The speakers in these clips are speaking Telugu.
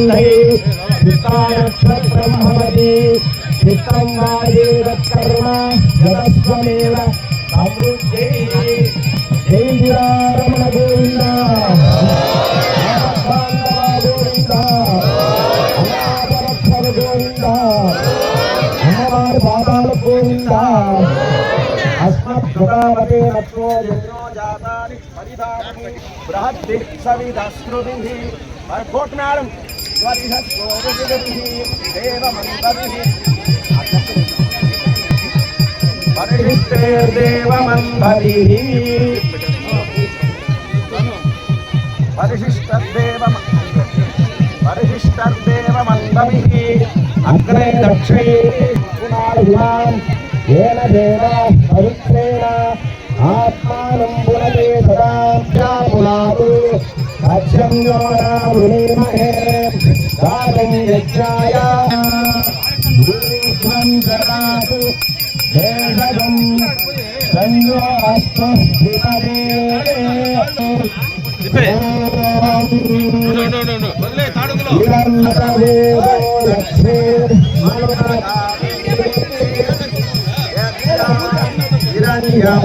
సింధై విత్తాయక్షత్రమహమతి విత్తం వాదేదకర్మ జలస్వమేవ సమృద్ధి జై శ్రీరామణ గోవింద. గోవింద. కోట్ మేడం పరిశిష్టేర్దేవమన్భరిః పరిశిష్టర్దేవ పరిశిష్టర్దేవమన్భవిః అగ్రే దక్షే పునార్యాం ఏన దేవా పవిత్రేణ ఆత్మానం పునరే సదా పునారు अक्षम्योराहुलेमहे दातं यज्ञाय गुरुत्वं ददातु देवगं तन्नो अस्तु द्विपदे लक्ष्मी हिरण्यं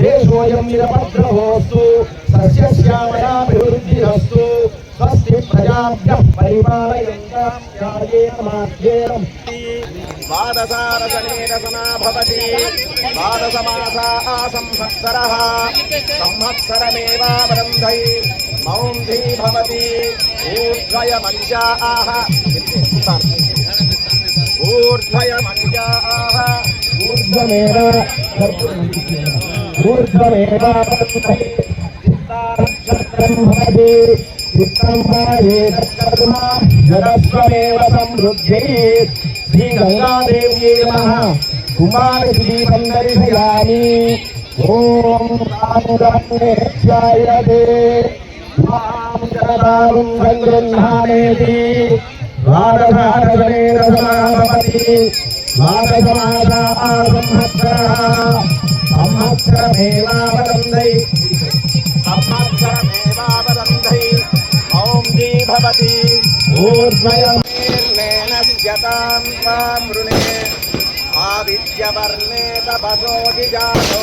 దేశోయం నిరపద్రవోస్తు సస్యశ్యామయాభివృద్ధిరస్తు స్వస్తి ప్రజాభ్యః పరిపాలయంతాం న్యాయేన మార్గేణ ద్వాదశారసనేన సనా భవతి ద్వాదశమాసా సంవత్సరः సంవత్సరమేవావరంధై మౌంధీ భవతి ఊర్ధ్వయమంజాः ఊర్ధ్వయమంజాः ఊర్ధ్వమేవ? ఊర్ధ్వమేవ చిత్తానక్షత్రం భవతి సమృద్ధి శ్రీ గంగాదేవ్యే నమః కుమారదీపం దర్శయామి ఓం మాం సమాపతి ब्रह्माक्षरमेवावदन्दै ब्रह्माक्षरमेवावदन्दै ॐ जी भवति। ऊर्ध्वयमेर्नेनस्यतां त्वामृणे आदित्यवर्णे तपसोऽधिजातो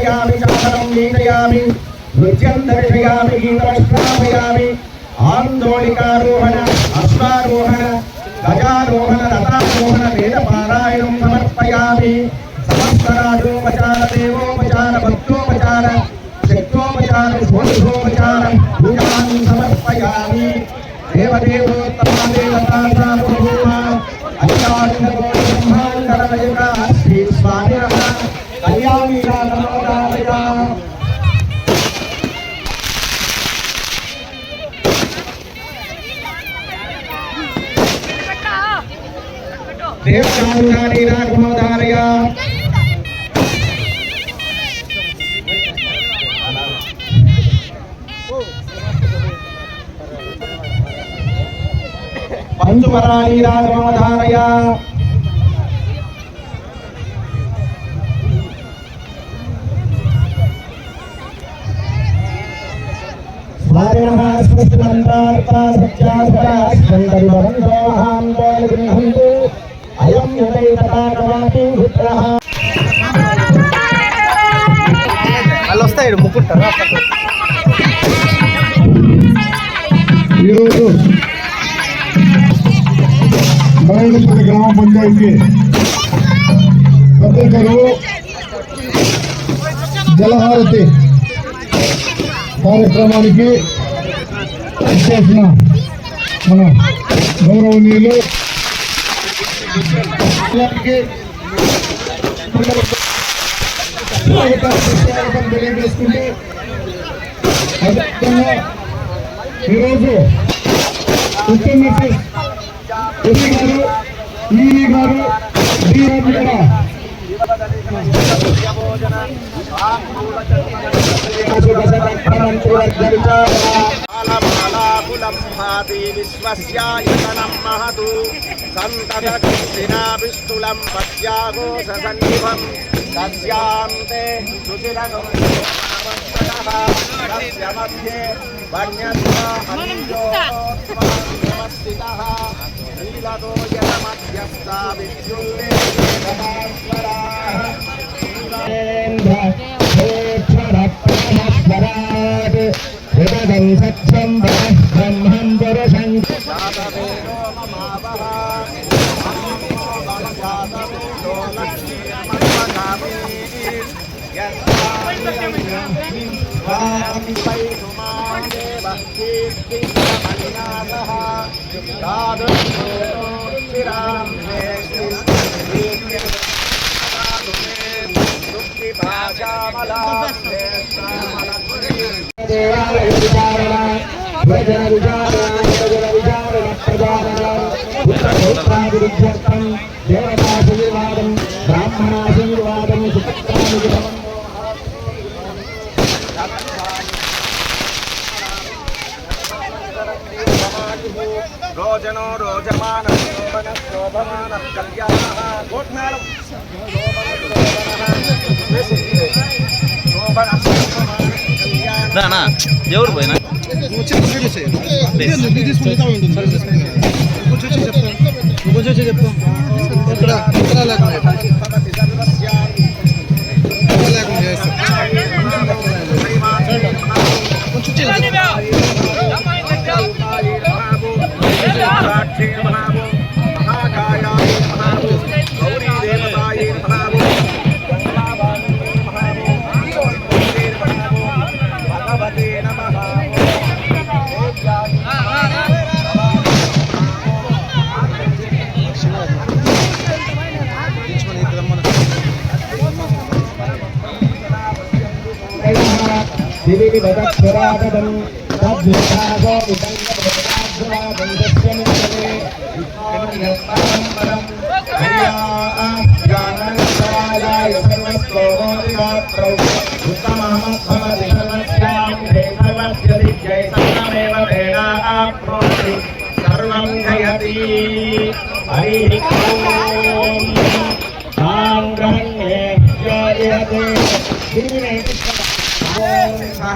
సమర్పయామి చామరం నీడయామి నృత్యం దర్శయామి గీతశ్రావయామి ఆందోళికారోహణ అశ్వారోహణ గజారోహణ రథారోహణ వేద పారాయణం సమర్పయామి. సమస్తరాజోపచార దేవోపచార భక్తోపచార శక్తోపచార షోడశోపచార పూజాన్ సమర్పయామి. దేవదేవోత్తమ దేవతా देवतावतारी राघवधारया पंचुपराणी राघवधारया स्वारिणः स्वस्ति मन्त्रार्ता सत्यास्परा स्कन्दरिवरन्दाहां बालगृहन्तो అయం యుదైతపాకవాటి పుత్రః వాళ్ళు వస్తాయి ముక్కుంటారు ఈరోజు బయలుపల్లి గ్రామ పంచాయతీ పత్రికలు జలహారతి కార్యక్రమానికి చేసిన మన గౌరవనీయులు తెలియజేసుకుంటూ అదేవిధంగా ఈరోజు ఉత్తమ్ గారు ఈవీ గారు డి కూడా కాలమాలాకులం భాతి విశ్వస్యాయతనం మహతు సంతతకృష్ణినా విష్ణులం పద్యాఘోష సన్నిభం తస్యాంతే సుశిరగం తస్య మధ్యే వన్యస్వ అంజోత్మస్థితః నీలతో యమధ్యస్థ సత్యం బ్రహ్మం పురుషం జాతవేదో భాషామలా దేవాలయ విచారణ భజన విచారణ భజన విచారణ ప్రచారణ పుత్రపుత్రాభివృద్ధ్యర్థం దేవతాశీర్వాదం బ్రాహ్మణాశీర్వాదం సుపత్రానుగ్రహం రోజనో రోజమాన శోభమాన కళ్యాణ రానా ఎవరు పోయినా కొంచెం చెప్తాం ఇక్కడ ఇక్కడ లేకుండా భవతి సర్వస్యాన్ని ఇక్కడ లేకుండా చేస్తాం దివివిదక్షరాగదం తద్విభాగో విదంగం దస్యమిత్రే విష్ణోర్యత్పరం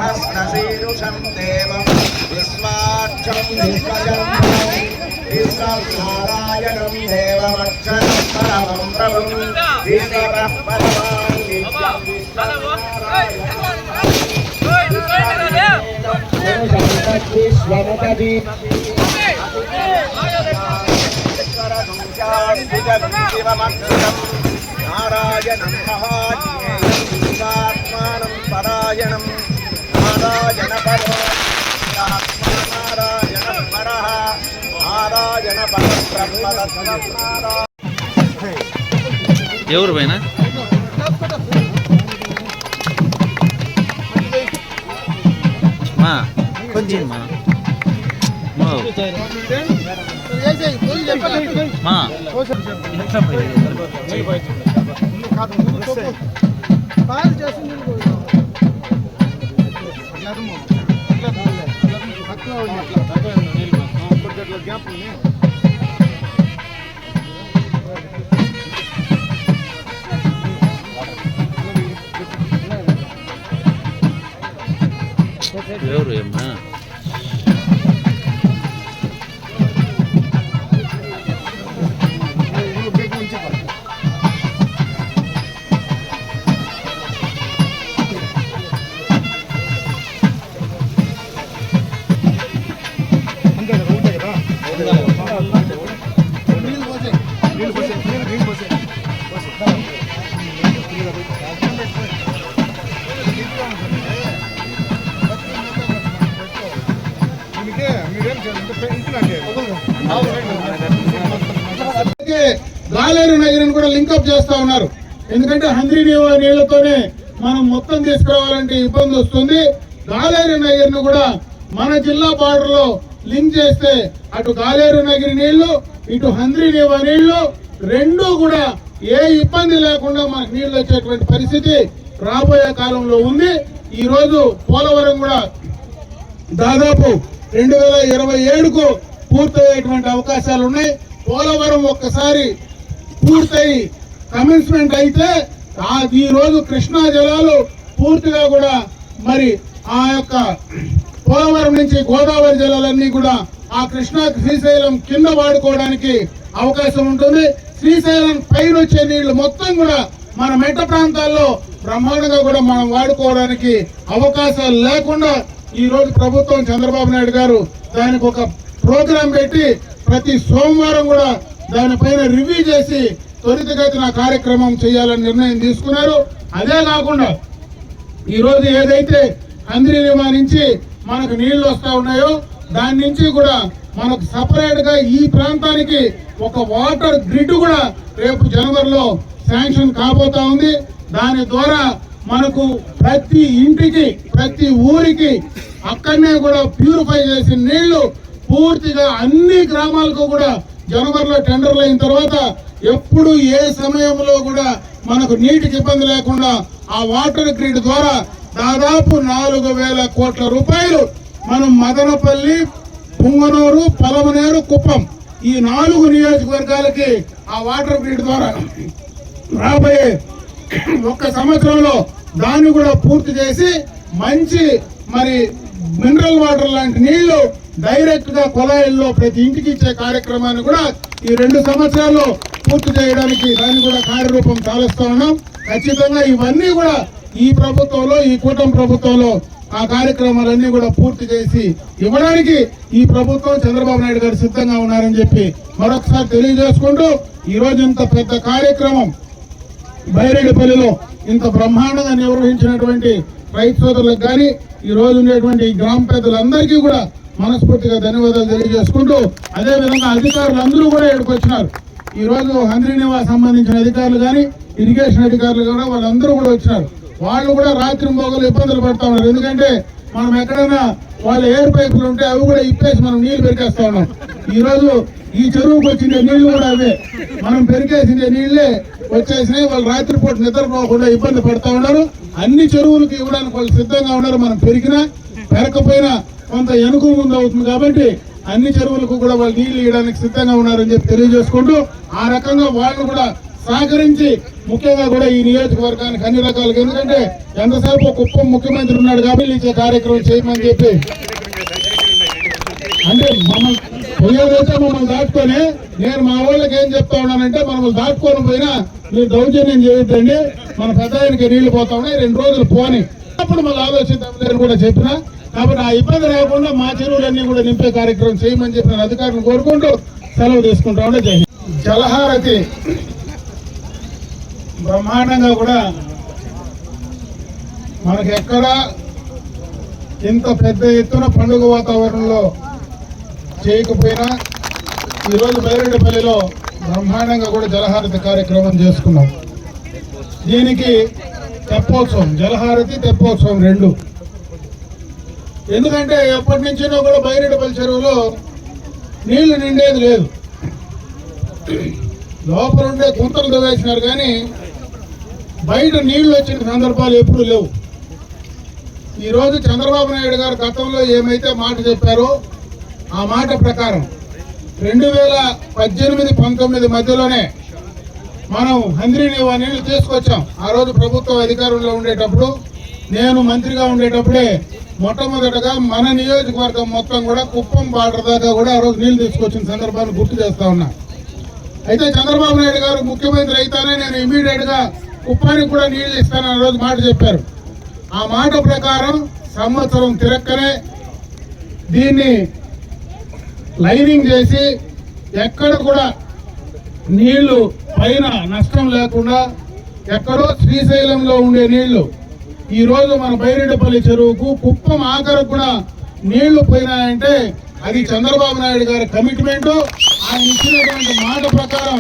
हस्तशीरुषं देवं विश्वाक्षं विश्वजन्नारायणं देवमक्षरं परमं प्रभुं विश्वः परमान् नित्यं विश्वनारायणं नारायणं महाज्ञेयं परायणम् నారాయణ నారాయణ పర నారాయణ పర బ్రహ్మ ఎవరు పోయినా మా కొంచెం మా మా మా కాదు చేస్తుంది ఎవరు ఏమ్మా గాలేరు నగరిని కూడా లింకప్ చేస్తా ఉన్నారు. ఎందుకంటే హంద్రీ నీళ్ళతోనే మనం మొత్తం తీసుకురావాలంటే ఇబ్బంది వస్తుంది. గాలేరు నగరిని కూడా మన జిల్లా బార్డర్లో లింక్ చేస్తే అటు గాలేరు నగిరి నీళ్ళు ఇటు హంద్రీ నీవ నీళ్ళు రెండు కూడా ఏ ఇబ్బంది లేకుండా మనకు నీళ్ళు వచ్చేటువంటి పరిస్థితి రాబోయే కాలంలో ఉంది. ఈ రోజు పోలవరం కూడా దాదాపు రెండు వేల ఇరవై ఏడుకు పూర్తయ్యేటువంటి అవకాశాలు ఉన్నాయి పోలవరం ఒక్కసారి పూర్తయి కమిన్స్మెంట్ అయితే ఆ ఈ రోజు కృష్ణా జలాలు పూర్తిగా కూడా మరి ఆ యొక్క పోలవరం నుంచి గోదావరి జలాలన్నీ కూడా ఆ కృష్ణా శ్రీశైలం కింద వాడుకోవడానికి అవకాశం ఉంటుంది. శ్రీశైలం పైన వచ్చే నీళ్ళు మొత్తం కూడా మన మెట్ట ప్రాంతాల్లో బ్రహ్మాండంగా కూడా మనం వాడుకోవడానికి అవకాశాలు లేకుండా ఈ రోజు ప్రభుత్వం చంద్రబాబు నాయుడు గారు దానికి ఒక ప్రోగ్రాం పెట్టి ప్రతి సోమవారం కూడా దానిపైన రివ్యూ చేసి త్వరితగతిన కార్యక్రమం చేయాలని నిర్ణయం తీసుకున్నారు. అదే కాకుండా ఈరోజు ఏదైతే అందరి నుంచి మనకు నీళ్ళు వస్తూ ఉన్నాయో దాని నుంచి కూడా మనకు సపరేట్గా ఈ ప్రాంతానికి ఒక వాటర్ గ్రిడ్ కూడా రేపు జనవరిలో శాంక్షన్ కాబోతా ఉంది. దాని ద్వారా మనకు ప్రతి ఇంటికి ప్రతి ఊరికి అక్కడనే కూడా ప్యూరిఫై చేసిన నీళ్ళు పూర్తిగా అన్ని గ్రామాలకు కూడా జనవరిలో టెండర్లు అయిన తర్వాత ఎప్పుడు ఏ సమయంలో కూడా మనకు నీటికి ఇబ్బంది లేకుండా ఆ వాటర్ గ్రిడ్ ద్వారా దాదాపు నాలుగు వేల కోట్ల రూపాయలు మనం మదనపల్లి పుంగనూరు పలమనేరు కుప్పం ఈ నాలుగు నియోజకవర్గాలకి ఆ వాటర్ గ్రిడ్ ద్వారా రాబోయే ఒక్క సంవత్సరంలో దాన్ని కూడా పూర్తి చేసి మంచి మరి మినరల్ వాటర్ లాంటి నీళ్ళు డైరెక్ట్గా కుళాయిల్లో ప్రతి ఇంటికి ఇచ్చే కార్యక్రమాన్ని కూడా ఈ రెండు సంవత్సరాల్లో పూర్తి చేయడానికి దాన్ని కూడా కార్యరూపం చాలుస్తా ఉన్నాం. ఖచ్చితంగా ఇవన్నీ కూడా ఈ ప్రభుత్వంలో ఈ కూటమి ప్రభుత్వంలో ఆ కార్యక్రమాలన్నీ కూడా పూర్తి చేసి ఇవ్వడానికి ఈ ప్రభుత్వం చంద్రబాబు నాయుడు గారు సిద్ధంగా ఉన్నారని చెప్పి మరొకసారి తెలియజేసుకుంటూ ఈ రోజు ఇంత పెద్ద కార్యక్రమం బైరెడ్డిపల్లిలో ఇంత బ్రహ్మాండంగా నిర్వహించినటువంటి రైతు సోదరులకు కానీ ఈ రోజు ఉండేటువంటి గ్రామ పెద్దలందరికీ కూడా మనస్ఫూర్తిగా ధన్యవాదాలు తెలియజేసుకుంటూ అదేవిధంగా అధికారులు అందరూ కూడా ఇక్కడికి వచ్చినారు. ఈ రోజు సంబంధించిన అధికారులు కానీ ఇరిగేషన్ అధికారులు కూడా వాళ్ళందరూ కూడా వచ్చినారు. వాళ్ళు కూడా రాత్రి మోగలు ఇబ్బందులు పడతా ఉన్నారు. ఎందుకంటే మనం ఎక్కడైనా వాళ్ళ ఎయిర్ పైపులు ఉంటే అవి కూడా ఇప్పేసి మనం నీళ్ళు పెరికేస్తా ఉన్నాం. ఈ రోజు ఈ చెరువుకి వచ్చిండే నీళ్ళు కూడా అవే. మనం పెరికేసిండే నీళ్ళే వచ్చేసినాయి. వాళ్ళు రాత్రిపూట నిద్రపోకుండా ఇబ్బంది పడతా ఉన్నారు. అన్ని చెరువులకు ఇవ్వడానికి వాళ్ళు సిద్ధంగా ఉన్నారు. మనం పెరిగినా పెరకపోయినా కొంత వెనుక ముందు అవుతుంది కాబట్టి అన్ని చెరువులకు కూడా వాళ్ళు నీళ్ళు ఇవ్వడానికి సిద్ధంగా ఉన్నారని చెప్పి తెలియజేసుకుంటూ ఆ రకంగా వాళ్ళు కూడా సహకరించి ముఖ్యంగా కూడా ఈ నియోజకవర్గానికి అన్ని రకాలుగా ఎందుకంటే ఎంతసేపు కుప్పం ముఖ్యమంత్రి ఉన్నాడు కాబట్టి ఇచ్చే కార్యక్రమం చేయమని చెప్పి. అంటే మమ్మల్ని పోయేదైతే మమ్మల్ని దాటుకొని నేను మా వాళ్ళకి ఏం చెప్తా ఉన్నానంటే మనల్ని దాటుకొని పోయినా మీరు దౌర్జన్యం చేయొద్దండి. మన పెద్ద ఆయనకి నీళ్ళు పోతా ఉన్నాయి. రెండు రోజులు పోని. అప్పుడు మళ్ళీ ఆలోచిద్దాం అని కూడా చెప్పినా. కాబట్టి ఆ ఇబ్బంది రాకుండా మా చెరువులన్నీ కూడా నింపే కార్యక్రమం చేయమని చెప్పిన అధికారులను కోరుకుంటూ సెలవు తీసుకుంటా ఉండే. జై జలహారతి బ్రహ్మాండంగా కూడా మనకి ఎక్కడ ఇంత పెద్ద ఎత్తున పండుగ వాతావరణంలో చేయకపోయినా ఈరోజు బైరెడ్డిపల్లిలో బ్రహ్మాండంగా కూడా జలహారతి కార్యక్రమం చేసుకున్నాం. దీనికి తెప్పోత్సవం జలహారతి తెప్పోత్సవం రెండు. ఎందుకంటే ఎప్పటి నుంచినో కూడా బైరెడ్డిపల్లి చెరువులో నీళ్ళు నిండేది లేదు. లోపల ఉండే గుంతలు తవ్వేసినారు కానీ బయట నీళ్ళు వచ్చిన సందర్భాలు ఎప్పుడూ లేవు. ఈరోజు చంద్రబాబు నాయుడు గారు గతంలో ఏమైతే మాట చెప్పారో ఆ మాట ప్రకారం రెండు వేల పద్దెనిమిది పంతొమ్మిది మధ్యలోనే మనం హంద్రీ నీవా నీళ్ళు తీసుకొచ్చాం. ఆ రోజు ప్రభుత్వం అధికారంలో ఉండేటప్పుడు నేను మంత్రిగా ఉండేటప్పుడే మొట్టమొదటగా మన నియోజకవర్గం మొత్తం కూడా కుప్పం బార్డర్ దాకా కూడా ఆ రోజు నీళ్ళు తీసుకొచ్చిన సందర్భాన్ని గుర్తు చేస్తా ఉన్నా. అయితే చంద్రబాబు నాయుడు గారు ముఖ్యమంత్రి అయితేనే నేను ఇమీడియట్గా కుప్పానికి కూడా నీళ్ళు ఇస్తానని ఆ రోజు మాట చెప్పారు. ఆ మాట ప్రకారం సంవత్సరం తిరక్కనే దీన్ని లైనింగ్ చేసి ఎక్కడ కూడా నీళ్ళు పైన నష్టం లేకుండా ఎక్కడో శ్రీశైలంలో ఉండే నీళ్ళు ఈ రోజు మన బైరెడ్డిపల్లి చెరువుకు కుప్పం ఆఖరకు కూడా నీళ్ళు పోయినాయంటే అది చంద్రబాబు నాయుడు గారి కమిట్మెంట్. ఆయన ఇచ్చినటువంటి మాట ప్రకారం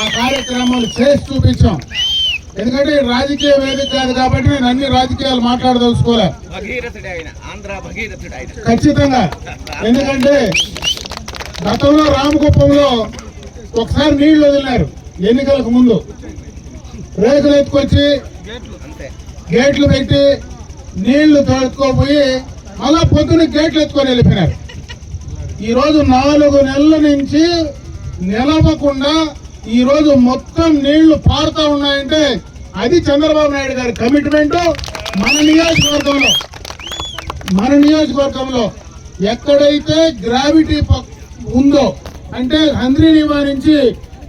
ఆ కార్యక్రమాలు చేసి చూపించాం. ఎందుకంటే రాజకీయ వేదిక కాదు కాబట్టి నేను అన్ని రాజకీయాలు మాట్లాడదలుచుకోలే. ఖచ్చితంగా. ఎందుకంటే గతంలో రామకుప్పంలో ఒకసారి నీళ్ళు వదిలినారు ఎన్నికలకు ముందు. రేకులు ఎత్తుకొచ్చి గేట్లు పెట్టి నీళ్ళు తోడుకోపోయి మళ్ళా పొద్దున గేట్లు ఎత్తుకొని వెళ్ళిపోయినారు. ఈరోజు నాలుగు నెలల నుంచి నిలవకుండా ఈరోజు మొత్తం నీళ్ళు పారుతా ఉన్నాయంటే అది చంద్రబాబు నాయుడు గారి కమిట్మెంట్ మన నియోజకవర్గంలో. మన నియోజకవర్గంలో ఎక్కడైతే గ్రావిటీ ఉందో అంటే హంద్రీనివా నుంచి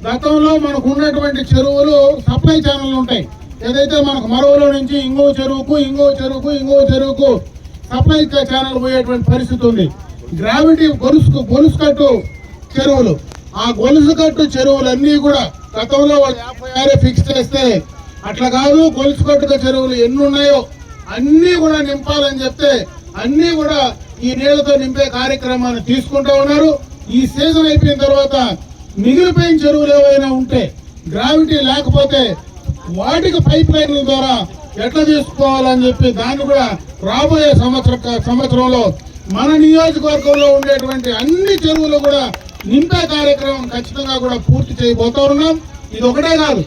గతంలో మనకు ఉన్నటువంటి చెరువులు సప్లై ఛానల్ ఉంటాయి. ఏదైతే మనకు మరోలో నుంచి ఇంకో చెరువుకు ఇంకో చెరువుకు ఇంకో చెరువుకు సప్లై ఛానల్ పోయేటువంటి పరిస్థితి ఉంది. గ్రావిటీ గొలుసు గొలుసు కట్టు చెరువులు. ఆ గొలుసు కట్టు చెరువులన్నీ కూడా గతంలో వాళ్ళు యాభై ఆరే ఫిక్స్ చేస్తే అట్లా కాదు గొలుసు కట్టుక చెరువులు ఎన్ని ఉన్నాయో అన్నీ కూడా నింపాలని చెప్తే అన్నీ కూడా ఈ నీళ్ళతో నింపే కార్యక్రమాన్ని తీసుకుంటూ ఉన్నారు. ఈ సీజన్ అయిపోయిన తర్వాత మిగిలిపోయిన చెరువులు ఏవైనా ఉంటే గ్రావిటీ లేకపోతే వాటికి పైప్ లైన్ల ద్వారా ఎట్లా తీసుకోవాలని చెప్పి దాన్ని కూడా రాబోయే సంవత్సర సంవత్సరంలో మన నియోజకవర్గంలో ఉండేటువంటి అన్ని చెరువులు కూడా నింపే కార్యక్రమం ఖచ్చితంగా కూడా పూర్తి చేయబోతా ఉన్నాం. ఇది ఒకటే కాదు.